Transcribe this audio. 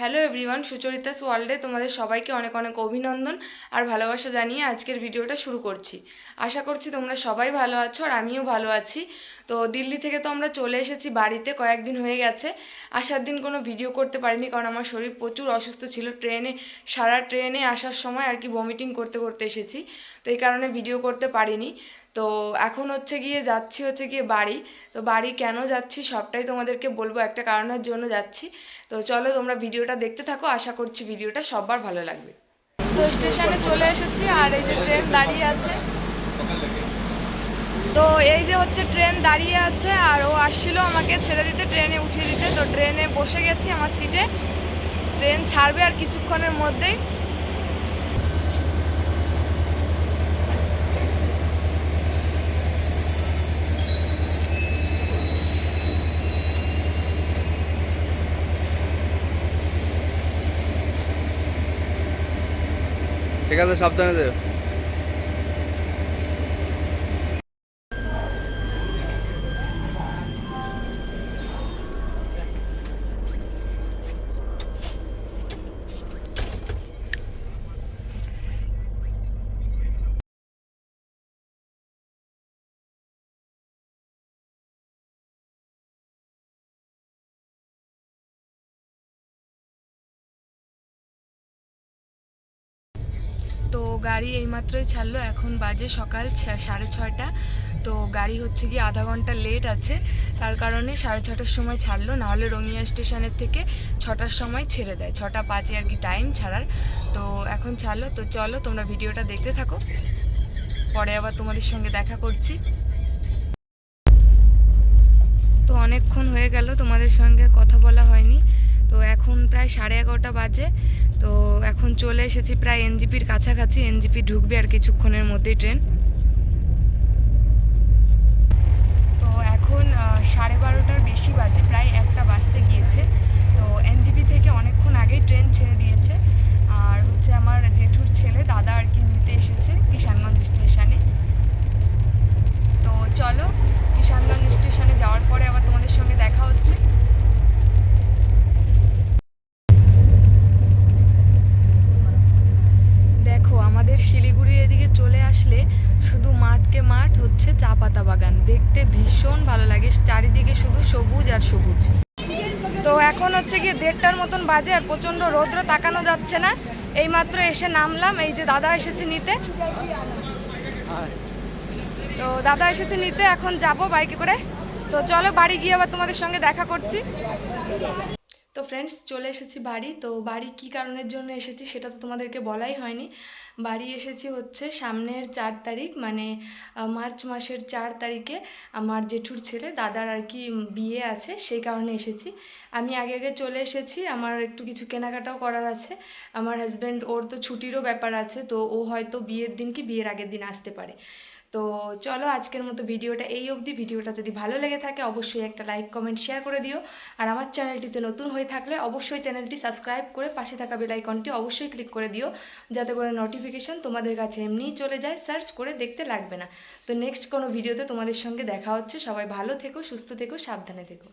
Hello everyone, Sucharitas ওয়ার্ল্ডে তোমাদের সবাইকে অনেক অনেক অভিনন্দন আর ভালোবাসা জানিয়ে আজকের ভিডিওটা শুরু করছি। আশা করছি তোমরা সবাই ভালো আছো আর আমিও ভালো আছি। তো দিল্লি থেকে তো আমরা চলে এসেছি বাড়িতে, কয়েকদিন হয়ে গেছে। আসার দিন কোনো ভিডিও করতে পারিনি কারণ আমার শরীর প্রচুর অসুস্থ ছিল। ট্রেনে, সারা ট্রেনে আসার সময় আর কি ভমিটিং করতে করতে এসেছি। তো এই কারণে ভিডিও করতে পারিনি। তো এখন হচ্ছে গিয়ে যাচ্ছি হচ্ছে গিয়ে বাড়ি। তো বাড়ি কেন যাচ্ছি সবটাই তোমাদেরকে বলব, একটা কারণের জন্য যাচ্ছি। তো চলো তোমরা ভিডিওটা দেখতে থাকো, আশা করছি ভিডিওটা সবার ভালো লাগবে। তো স্টেশনে চলে এসেছি আর এই যে ট্রেন দাঁড়িয়ে আছে। তো এই যে হচ্ছে ট্রেন দাঁড়িয়ে আছে আর ও আসছিল আমাকে ছেড়ে দিতে, ট্রেনে উঠিয়ে দিতে। তো ট্রেনে বসে গেছি আমার সিটে। ট্রেন ছাড়বে আর কিছুক্ষণের মধ্যেই। ঠিক আছে সাবধানে যেও। তো গাড়ি এইমাত্রই ছাড়লো, এখন বাজে সকাল সাড়ে ছয়টা। তো গাড়ি হচ্ছে কি আধা ঘণ্টা লেট আছে, তার কারণে সাড়ে ছটার সময় ছাড়লো, নাহলে রঙিয়া স্টেশনের থেকে ছটার সময় ছেড়ে দেয়, ছটা পাঁচে আর কি টাইম ছাড়ার। তো এখন ছাড়লো, তো চলো তোমরা ভিডিওটা দেখতে থাকো। পরে আবার তোমাদের সঙ্গে দেখা করছি। তো অনেকক্ষণ হয়ে গেল, তোমাদের সঙ্গে কথা বলা হয়নি। তো এখন প্রায় সাড়ে এগারোটা বাজে। তো এখন চলে এসেছি প্রায় এনজিপির কাছাকাছি। এনজিপি ঢুকবে আর কিছুক্ষণের মধ্যেই ট্রেন। তো এখন সাড়ে বারোটার বেশি বাজে, প্রায় একটা বাজতে গিয়েছে। তো এনজিপি থেকে অনেকক্ষণ আগেই ট্রেন ছেড়ে দিয়েছে। আর হচ্ছে আমার জেঠুর ছেলে, দাদা আর কি নিতে এসেছে, কিষানগঞ্জ স্টেশনে তো চলো কিষানগঞ্জ স্টেশনে যাওয়ার পরে আবার তোমাদের সঙ্গে দেখা হচ্ছে দেখো আমাদের শিলিগুড়ির এদিকে চলে আসলে শুধু মাঠকে মাঠ হচ্ছে চা পাতা বাগান। দেখতে ভীষণ ভালো লাগে, চারিদিকে শুধু সবুজ আর সবুজ। তো এখন হচ্ছে গিয়ে দেড়টার মতন বাজে আর প্রচণ্ড রৌদ্র, তাকানো যাচ্ছে না। এইমাত্র এসে নামলাম, এই যে দাদা এসেছে নিতে। তো দাদা এসেছে নিতে, এখন যাব বাইকে করে। তো চলো বাড়ি গিয়ে আবার তোমাদের সঙ্গে দেখা করছি। তো ফ্রেন্ডস চলে এসেছি বাড়ি। তো বাড়ি কি কারণের জন্য এসেছি সেটা তো তোমাদেরকে বলাই হয়নি। বাড়ি এসেছি হচ্ছে সামনের চার তারিখ মানে মার্চ মাসের চার তারিখে আমার জেঠুর ছেলে, দাদার আর কি বিয়ে আছে, সেই কারণে এসেছি। আমি আগে আগে চলে এসেছি, আমার একটু কিছু কেনাকাটাও করার আছে। আমার হাজব্যান্ড ওর তো ছুটিরও ব্যাপার আছে, তো ও হয়তো বিয়ের দিন কি বিয়ের আগের দিন আসতে পারে। তো চলো আজকের মতো ভিডিওটা এই অবধি। ভিডিওটা যদি ভালো লেগে থাকে, অবশ্যই একটা লাইক কমেন্ট শেয়ার করে দিও। আর আমার চ্যানেলটিতে নতুন হয়ে থাকলে অবশ্যই চ্যানেলটি সাবস্ক্রাইব করে পাশে থাকা বেলাইকনটি অবশ্যই ক্লিক করে দিও, যাতে করে নোটিফিকেশান তোমাদের কাছে এমনিই চলে যায় সার্চ করে দেখতে লাগবে না। তো নেক্সট কোনো ভিডিওতে তোমাদের সঙ্গে দেখা হচ্ছে। সবাই ভালো থেকো, সুস্থ থেকো, সাবধানে থেকো।